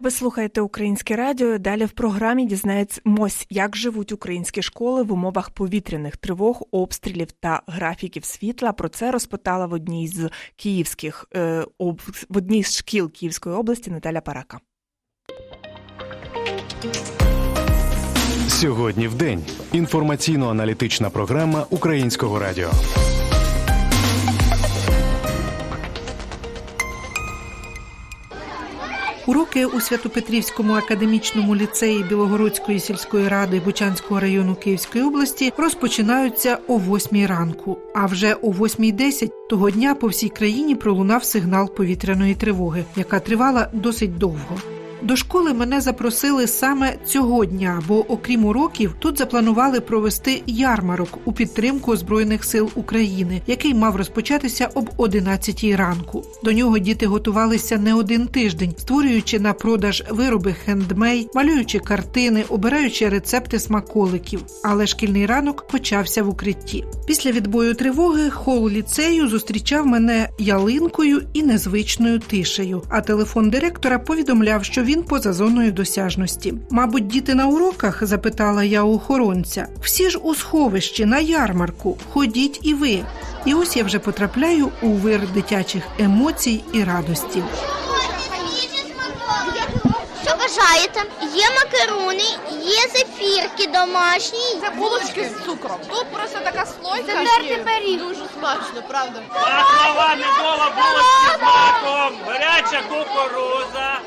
Ви слухаєте українське радіо. Далі в програмі дізнаємось, як живуть українські школи в умовах повітряних тривог, обстрілів та графіків світла. Про це розпитала в одній з київських е, в одній з шкіл Київської області Наталя Парака. Сьогодні в день. Інформаційно-аналітична програма Українського радіо. Уроки у Святопетрівському академічному ліцеї Білогородської сільської ради Бучанського району Київської області розпочинаються о 8 ранку. А вже о 8.10 того дня по всій країні пролунав сигнал повітряної тривоги, яка тривала досить довго. До школи мене запросили саме цього дня, бо окрім уроків, тут запланували провести ярмарок у підтримку Збройних сил України, який мав розпочатися об 11 ранку. До нього діти готувалися не один тиждень, створюючи на продаж вироби хендмей, малюючи картини, обираючи рецепти смаколиків. Але шкільний ранок почався в укритті. Після відбою тривоги хол ліцею зустрічав мене ялинкою і незвичною тишею. А телефон директора повідомляв, що він поза зоною досяжності. Мабуть, діти на уроках? запитала я у охоронця. Всі ж у сховищі на ярмарку. Ходіть і ви. І ось я вже потрапляю у вир дитячих емоцій і радості. Що бажаєте? Є макарони, є зефірки домашні. Це булочки з цукром. Тут просто така слойка. Це тертий пиріг. Дуже смачно, правда. Пахлава Микола булочки з маком, гаряча кукуруза.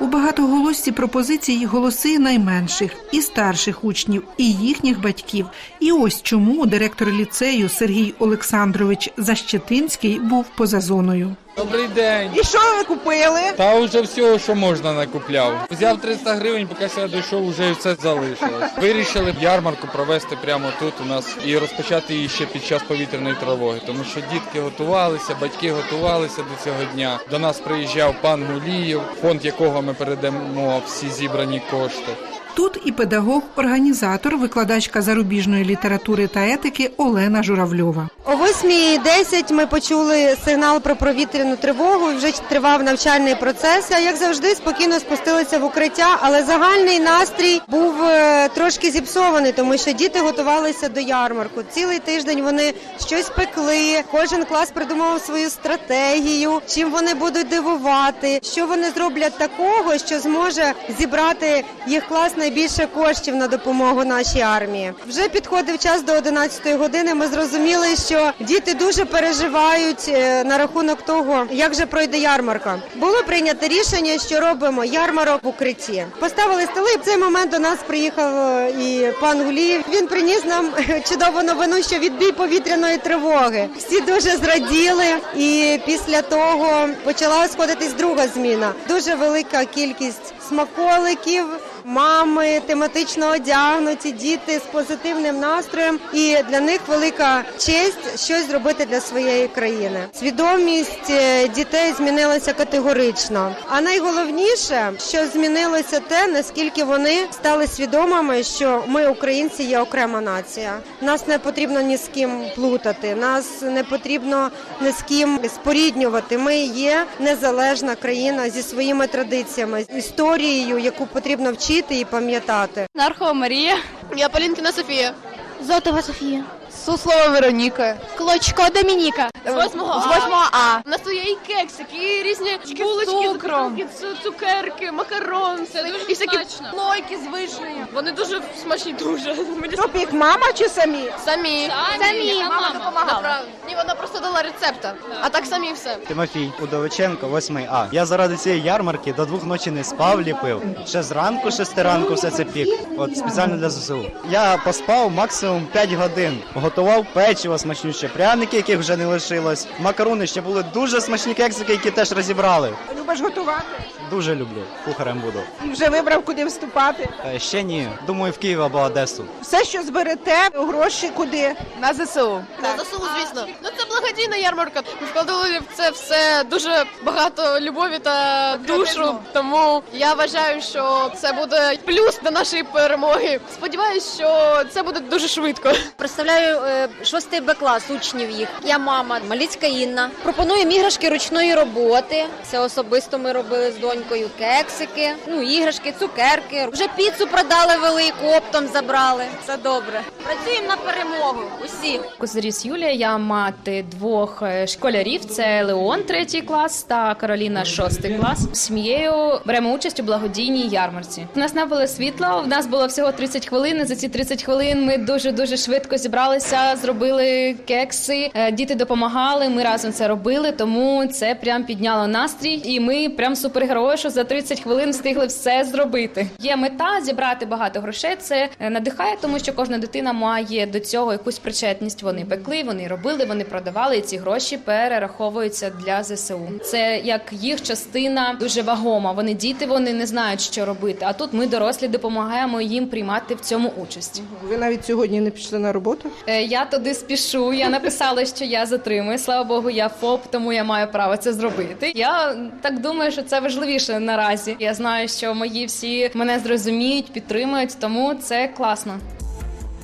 У багатоголосці пропозиції голоси найменших і старших учнів, і їхніх батьків. І ось чому директор ліцею Сергій Олександрович Защетинський був поза зоною. Добрий день. І що ви купили? Та вже всього, що можна, накупляв. Взяв 300 гривень, поки я дійшов, вже все залишилось. Вирішили ярмарку провести прямо тут у нас і розпочати її ще під час повітряної тривоги, тому що дітки готувалися, батьки готувалися до цього дня. До нас приїжджав пан Гулієв, фонд якого ми передамо всі зібрані кошти. Тут і педагог-організатор, викладачка зарубіжної літератури та етики Олена Журавльова. О 8.10 ми почули сигнал про провітряну тривогу. Вже тривав навчальний процес. А як завжди, спокійно спустилися в укриття, але загальний настрій був е, трошки зіпсований, тому що діти готувалися до ярмарку. Цілий тиждень вони щось пекли. Кожен клас придумував свою стратегію, чим вони будуть дивувати, що вони зроблять такого, що зможе зібрати їх клас найбільше коштів на допомогу нашій армії. Вже підходив час до 11 години. Ми зрозуміли, що діти дуже переживають е, на рахунок того, як же пройде ярмарка. Було прийнято рішення, що робимо ярмарок в укритті. Поставили столи. В цей момент до нас приїхав е, і пан Гулієв. Він приніс нам е, чудову новину, що відбій повітряної тривоги. Всі дуже зраділи, і після того почала сходитись друга зміна. Дуже велика кількість смаколиків. Мами тематично одягнуті, діти з позитивним настроєм, і для них велика честь щось зробити для своєї країни. Свідомість е, дітей змінилася категорично. А найголовніше, що змінилося те, наскільки вони стали свідомими, що ми, українці, є окрема нація. Нас не потрібно ні з ким плутати, нас не потрібно ні з ким споріднювати. Ми є незалежна країна зі своїми традиціями, історією, яку потрібно вчити і пам'ятати. Нархова Марія. Я Полінкіна Софія. Зотова Софія. Суслова Вероніка. Клочко Домініка. З 8 З 8 А. У нас тут є і кексики, і різні булочки, цукром. цукерки, макарон, все дуже і всякі плойки з вишнею. Вони дуже смачні, дуже. Мені Хто пік, мама чи самі? самі. Самі. Мама допомагала. Ні, вона просто дала рецепта. А так самі все. Тимофій Удовиченко, 8 А. Я заради цієї ярмарки до двох ночі не спав, ліпив. Ще зранку, шести ранку все це пік. От спеціально для ЗСУ. Я поспав максимум 5 годин. Готував печиво смачніше, пряники, яких вже не лишилось. Макарони ще були дуже смачні кексики, які теж розібрали. Любиш готувати? Дуже люблю. Кухарем буду. І вже вибрав, куди вступати. Е, Ще ні. Думаю, в Київ або Одесу. Все, що зберете, гроші куди? На ЗСУ. На ЗСУ, звісно. Ну це благодійна ярмарка. Ми вкладали в це все дуже багато любові та душу. Тому я вважаю, що це буде плюс до нашої перемоги. Сподіваюсь, що це буде дуже швидко. Представляю е, шостий Б клас учнів їх. Я мама Маліцька Інна. Пропонуємо іграшки ручної роботи. Це особисто ми робили з донькою. кексики, ну іграшки, цукерки. Вже піцу продали велику, оптом забрали. Все добре. Працюємо на перемогу. Усі. Козиріс Юлія, я мати двох е, школярів. Це Леон, третій клас та Кароліна, шостий клас. З Сім'єю беремо участь у благодійній ярмарці. У нас не було світла. У нас було всього 30 хвилин. За ці 30 хвилин ми дуже дуже швидко зібралися, зробили кекси. Е, Діти допомагали. Ми разом це робили. Тому це прям підняло настрій. І ми прям супергерої, що за 30 хвилин встигли все зробити. Є мета зібрати багато грошей. Це е, надихає, тому що кожна дитина має до цього якусь причетність. Вони пекли, вони робили, вони продавали. І ці гроші перераховуються для ЗСУ. Це як їх частина дуже вагома. Вони діти, вони не знають, що робити. А тут ми дорослі допомагаємо їм приймати в цьому участь. Ви навіть сьогодні не пішли на роботу? Е, Я туди спішу. Я написала, що я затримую. Слава Богу, я ФОП, тому я маю право це зробити. Я так думаю, що це важливіше наразі. Я знаю, що мої всі мене зрозуміють, підтримують, тому це класно.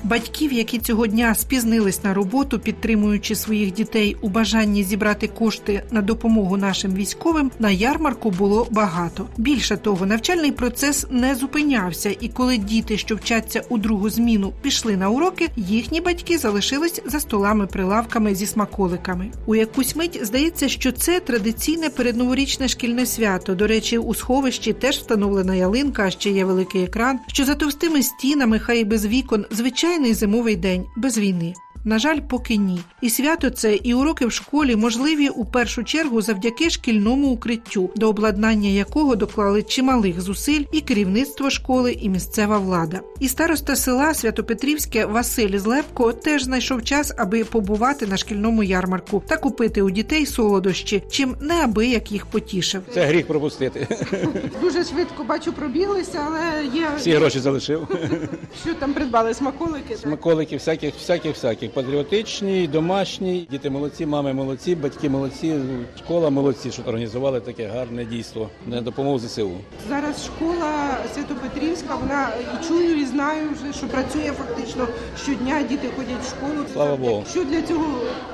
Батьків, які цього дня спізнились на роботу, підтримуючи своїх дітей у бажанні зібрати кошти на допомогу нашим військовим, на ярмарку було багато. Більше того, навчальний процес не зупинявся, і коли діти, що вчаться у другу зміну, пішли на уроки, їхні батьки залишились за столами прилавками зі смаколиками. У якусь мить здається, що це традиційне передноворічне шкільне свято. До речі, у сховищі теж встановлена ялинка, а ще є великий екран, що за товстими стінами, хай і без вікон, звичайний зимовий день без війни. На жаль, поки ні. І свято це, і уроки в школі можливі у першу чергу завдяки шкільному укриттю, до обладнання якого доклали чималих зусиль і керівництво школи, і місцева влада. І староста села Святопетрівське Василь Злепко теж знайшов час, аби побувати на шкільному ярмарку та купити у дітей солодощі, чим неабияк їх потішив. Це гріх пропустити. Дуже швидко бачу, пробіглися, але є Всі гроші залишив. що там придбали смаколики. Смаколики всяких, всяких, всяких. Патріотичні, домашні. Діти молодці, мами молодці, батьки молодці, школа молодці, що організували таке гарне дійство на допомогу ЗСУ. Зараз школа Святопетрівська, вона і чую, і знаю вже, що працює фактично щодня. Діти ходять в школу. Слава Богу. Що для цього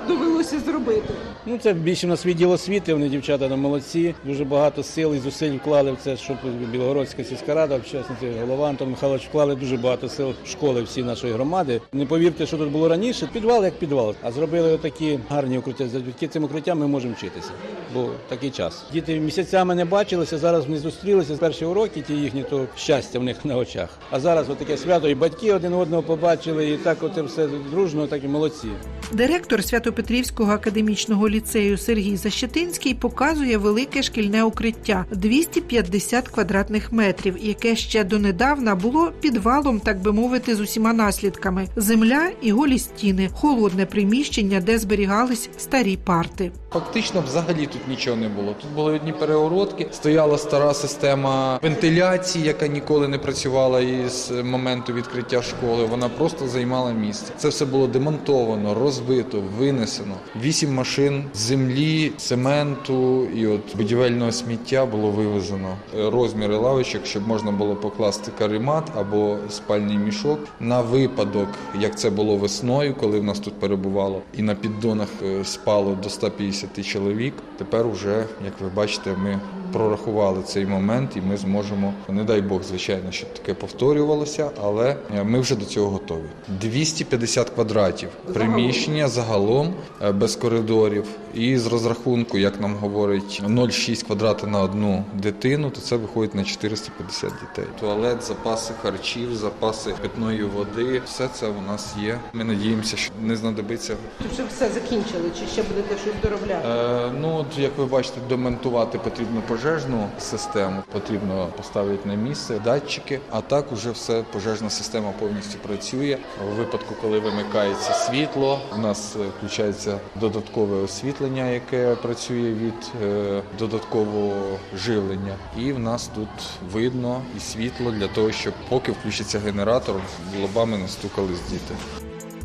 довелося зробити? Ну це більше на відділ освіти. Вони дівчата там молодці. Дуже багато сил і зусиль вклали в це, щоб Білогородська сільська рада, в частності голова Антон Михайлович вклали дуже багато сил в школи всі нашої громади. Не повірте, що тут було раніше. Підвал як підвал. А зробили такі гарні укриття. Завдяки цим укриттям ми можемо вчитися. Бо такий час. Діти місяцями не бачилися. Зараз вони зустрілися. Перші уроки ті їхні, то щастя в них на очах. А зараз отаке свято, і батьки один одного побачили, і так оце все дружно, так і молодці. Директор Святопетрівського академічного ліцею Сергій Защетинський показує велике шкільне укриття 250 квадратних метрів, яке ще донедавна було підвалом, так би мовити, з усіма наслідками: земля і голі стіни, холодне приміщення, де зберігались старі парти. Фактично, взагалі тут нічого не було. Тут були одні перегородки, стояла стара система вентиляції, яка ніколи не працювала із моменту відкриття школи. Вона просто займала місце. Це все було демонтовано, розбито, винесено. Вісім машин землі, цементу і от будівельного сміття було вивезено. Розміри лавочок, щоб можна було покласти каремат або спальний мішок на випадок, як це було весною, коли в нас тут перебувало, і на піддонах е, спало до 150 чоловік. Тепер уже, як ви бачите, ми прорахували цей момент, і ми зможемо, не дай Бог, звичайно, щоб таке повторювалося, але е, ми вже до цього готові. 250 квадратів приміщення загалом е, без коридорів. І з розрахунку, як нам говорить, 0,6 квадрата на одну дитину, то це виходить на 450 дітей. Туалет, запаси харчів, запаси питної води, все це у нас є. Ми надіємося, що не знадобиться Чи вже все закінчили, чи ще будете щось доробляти? Е, ну, от, як ви бачите, демонтувати потрібно пожежну систему, потрібно поставити на місце датчики, а так уже все пожежна система повністю працює. У випадку, коли вимикається світло, у нас е, включається додаткове освітлення, яке працює від е, додаткового живлення. І в нас тут видно і світло для того, щоб поки включиться генератор, лобами не стукались діти.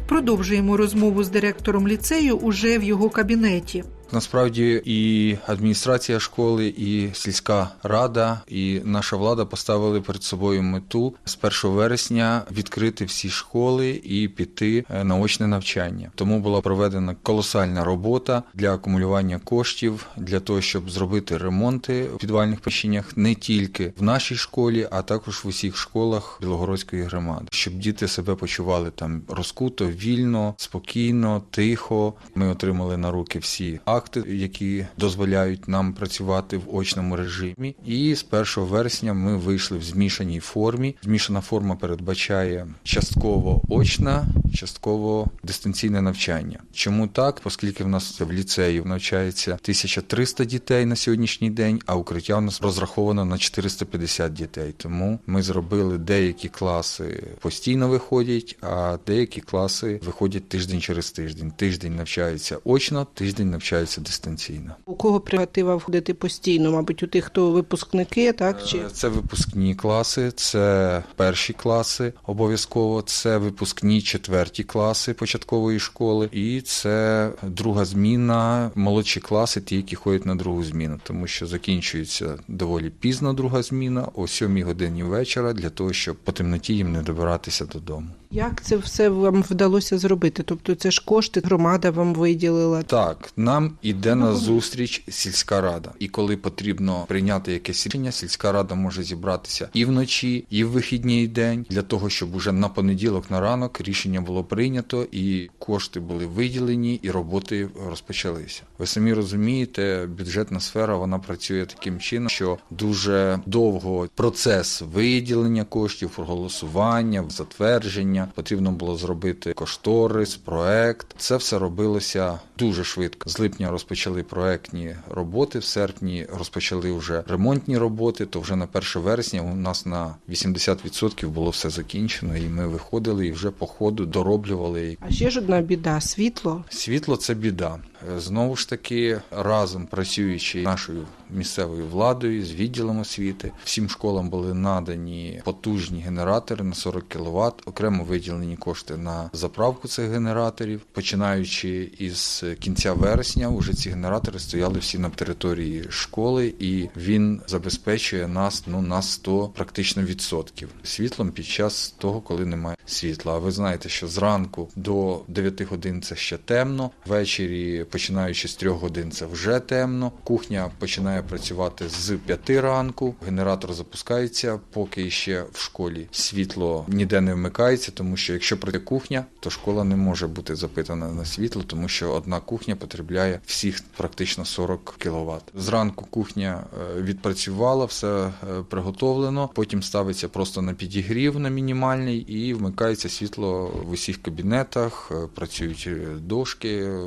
Продовжуємо розмову з директором ліцею уже в його кабінеті. Насправді і адміністрація школи, і сільська рада, і наша влада поставили перед собою мету з 1 вересня відкрити всі школи і піти е, на очне навчання. Тому була проведена колосальна робота для акумулювання коштів для того, щоб зробити ремонти в підвальних приміщеннях не тільки в нашій школі, а також в усіх школах Білогородської громади, щоб діти себе почували там розкуто, вільно, спокійно, тихо. Ми отримали на руки всі акти, які дозволяють нам працювати в очному режимі. І з 1 вересня ми вийшли в змішаній формі. Змішана форма передбачає частково очна, частково дистанційне навчання. Чому так? Оскільки в нас в ліцеї навчається 1300 дітей на сьогоднішній день, а укриття у нас розраховано на 450 дітей. Тому ми зробили деякі класи постійно виходять, а деякі класи виходять тиждень через тиждень. Тиждень навчаються очно, тиждень навчаються дистанційно. У кого прерогатива входити постійно? Мабуть, у тих, хто випускники, так чи Е, Це випускні класи, це перші класи обов'язково, це випускні четверті класи початкової школи, і це друга зміна, молодші класи, ті, які ходять на другу зміну, тому що закінчується доволі пізно друга зміна, о 7 годині вечора, для того, щоб по темноті їм не добиратися додому. як це все вам вдалося зробити? Тобто, це ж кошти громада вам виділила. Так, нам іде на зустріч сільська рада, і коли потрібно прийняти якесь рішення, сільська рада може зібратися і вночі, і в вихідний день для того, щоб уже на понеділок на ранок рішення було прийнято, і кошти були виділені, і роботи розпочалися. Ви самі розумієте, бюджетна сфера вона працює таким чином, що дуже довго процес виділення коштів, проголосування, затвердження потрібно було зробити кошторис, проект. Це все робилося дуже швидко. З липня розпочали проектні роботи. В серпні розпочали вже ремонтні роботи. То вже на 1 вересня у нас на 80% було все закінчено, і ми виходили і вже по ходу дороблювали. А ще ж одна біда світло. Світло це біда. Знову ж таки, разом працюючи нашою місцевою владою з відділом освіти, всім школам були надані потужні генератори на 40 кВт, окремо виділені кошти на заправку цих генераторів. Починаючи із кінця вересня, уже ці генератори стояли всі на території школи, і він забезпечує нас ну на 100 практично відсотків світлом під час того, коли немає світла. А ви знаєте, що зранку до 9 годин це ще темно, ввечері, починаючи з 3 годин, це вже темно. Кухня починає працювати з 5 ранку. Генератор запускається, поки ще в школі світло ніде не вмикається, тому що якщо пройде кухня, то школа не може бути запитана на світло, тому що одна кухня потребляє всіх практично 40 кВт. Зранку кухня е, відпрацювала, все е, приготовлено. Потім ставиться просто на підігрів на мінімальний і вмикається світло в усіх кабінетах. е, Працюють дошки, е,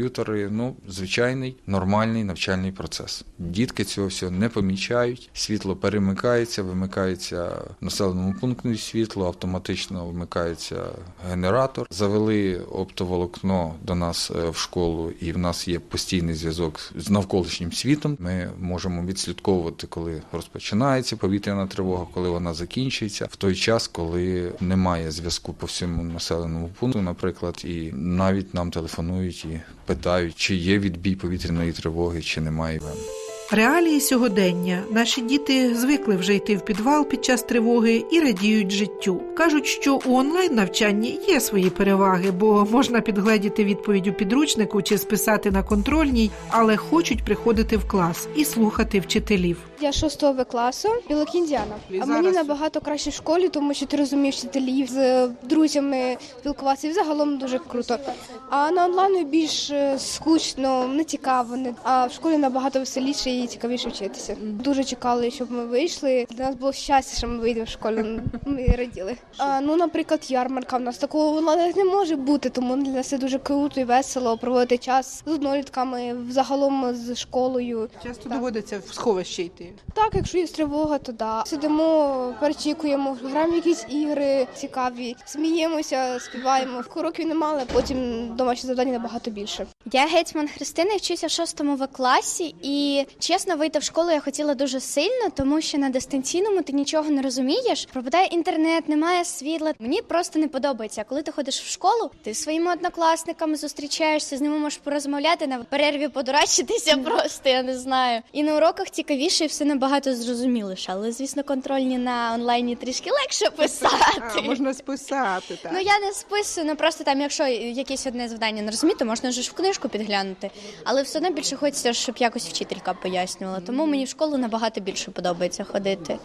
комп'ютери. Ну, звичайний нормальний навчальний процес. Дітки цього всього не помічають. Світло перемикається, вимикається в населеному пункті світло, автоматично вмикається генератор. Завели оптоволокно до нас е, в школу, і в нас є постійний зв'язок з навколишнім світом. Ми можемо відслідковувати, коли розпочинається повітряна тривога, коли вона закінчується, в той час, коли немає зв'язку по всьому населеному пункту, наприклад, і навіть нам телефонують і питають, чи є відбій повітряної тривоги, чи немає. Реалії сьогодення наші діти звикли вже йти в підвал під час тривоги і радіють життю. кажуть, що у онлайн навчанні є свої переваги, бо можна підгледіти відповідь у підручнику чи списати на контрольній, але хочуть приходити в клас і слухати вчителів. Я 6 В класу, білокіндіана. І А мені набагато краще в школі, тому що ти розумієш вчителів з друзями спілкуватися і загалом дуже круто. А на онлайну більш е, скучно, не цікаво. не- А в школі набагато веселіше і цікавіше вчитися. Дуже чекали, щоб ми вийшли. Для нас було щастя, що ми вийдемо в школу. Ми раділи. А, ну, наприклад, ярмарка в нас такого вона не може бути, тому для нас це дуже круто і весело проводити час з однолітками, загалом з школою. Часто доводиться в сховище йти. Так, якщо є тривога, то да. Сидимо, перечікуємо, граємо в якісь ігри цікаві, сміємося, співаємо. Уроків немало, потім домашні завдання набагато більше. Я гетьман Христина, вчуся в шостому В класі, і чесно, вийти в школу я хотіла дуже сильно, тому що на дистанційному ти нічого не розумієш. Пропадає інтернет, немає світла. Мені просто не подобається. Коли ти ходиш в школу, ти своїми однокласниками зустрічаєшся, з ними можеш порозмовляти на перерві подурачитися просто, я не знаю. І на уроках цікавіше і все набагато зрозуміліше. Але звісно, контрольні на онлайні трішки легше писати. А, можна списати, так. Ну я не списую, ну просто там, якщо якесь одне завдання не розуміти, можна ж в книжку підглянути. Але все одно більше хочеться, щоб якось вчителька пояснювала. Тому мені в школу набагато більше подобається ходити.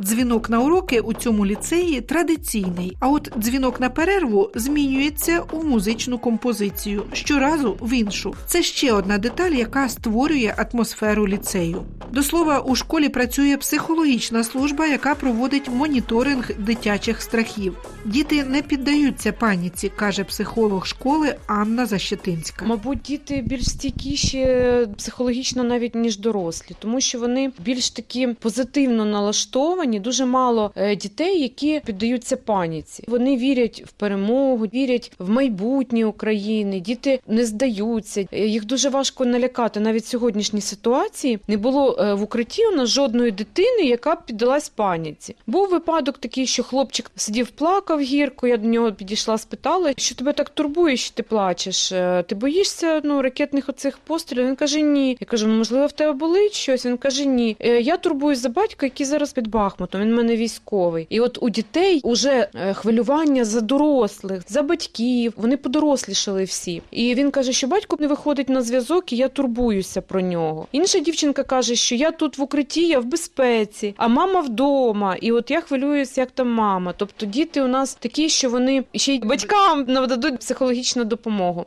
Дзвінок на уроки у цьому ліцеї традиційний, а от дзвінок на перерву змінюється у музичну композицію щоразу в іншу. Це ще одна деталь, яка створює атмосферу ліцею. До слова, у школі працює психологічна служба, яка проводить моніторинг дитячих страхів. Діти не піддаються паніці, каже психолог школи Анна Защетинська. Мабуть, діти більш стійкіші психологічно навіть ніж дорослі, тому що вони більш такі позитивно налаштовані. Дуже мало е, дітей, які піддаються паніці. Вони вірять в перемогу, вірять в майбутнє України. Діти не здаються. Е, Їх дуже важко налякати. Навіть в сьогоднішній ситуації не було е, в укритті у нас жодної дитини, яка б піддалась паніці. Був випадок такий, що хлопчик сидів, плакав гірко. Я до нього підійшла, спитала, що тебе так турбує, що ти плачеш. Ти боїшся ну ракетних оцих пострілів? Він каже, ні. Я кажу, «Ну, можливо, в тебе болить щось. Він каже, ні. «Е, Я турбуюсь за батька, який зараз під Бахмутом. Він в мене військовий. І от у дітей уже е, хвилювання за дорослих, за батьків. Вони подорослішали всі. І він каже, що батько не виходить на зв'язок, і я турбуюся про нього. Інша дівчинка каже, що я тут в укритті, я в безпеці, а мама вдома. І от я хвилююся, як там мама. Тобто діти у нас такі, що вони ще й батькам нададуть психологічну допомогу.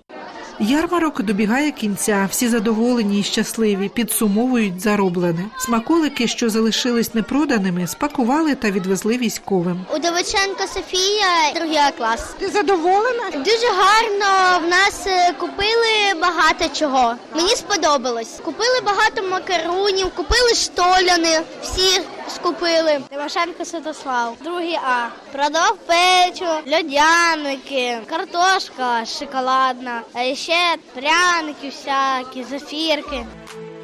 Ярмарок добігає кінця. Всі задоволені і щасливі, підсумовують зароблене. Смаколики, що залишились непроданими, спакували та відвезли військовим. Удовиченко Софія, другий клас. Ти задоволена? Дуже гарно в нас е, купили багато чого. Мені сподобалось. Купили багато макарунів, купили штоляни, всі скупили. Тимошенко Святослав, другий А. Продав печиво, льодяники, картошка шоколадна, а ще пряники всякі, зафірки.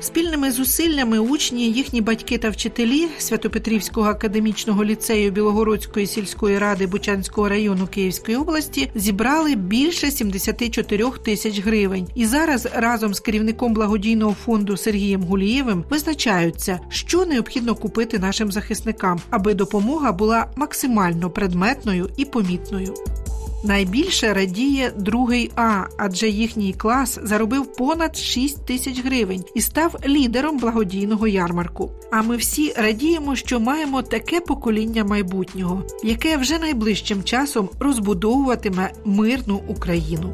Спільними зусиллями учні, їхні батьки та вчителі Святопетрівського академічного ліцею Білогородської сільської ради Бучанського району Київської області зібрали більше 74 тисяч гривень. І зараз разом з керівником благодійного фонду Сергієм Гулієвим визначаються, що необхідно купити нашим захисникам, аби допомога була максимально предметною і помітною. Найбільше радіє другий А, адже їхній клас заробив понад 6 тисяч гривень і став лідером благодійного ярмарку. А ми всі радіємо, що маємо таке покоління майбутнього, яке вже найближчим часом розбудовуватиме мирну Україну.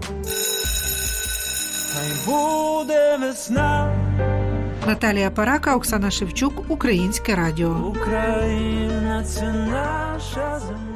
Хай буде весна, Наталія Парака, Оксана Шевчук, Українське Радіо. Україна це наша земля.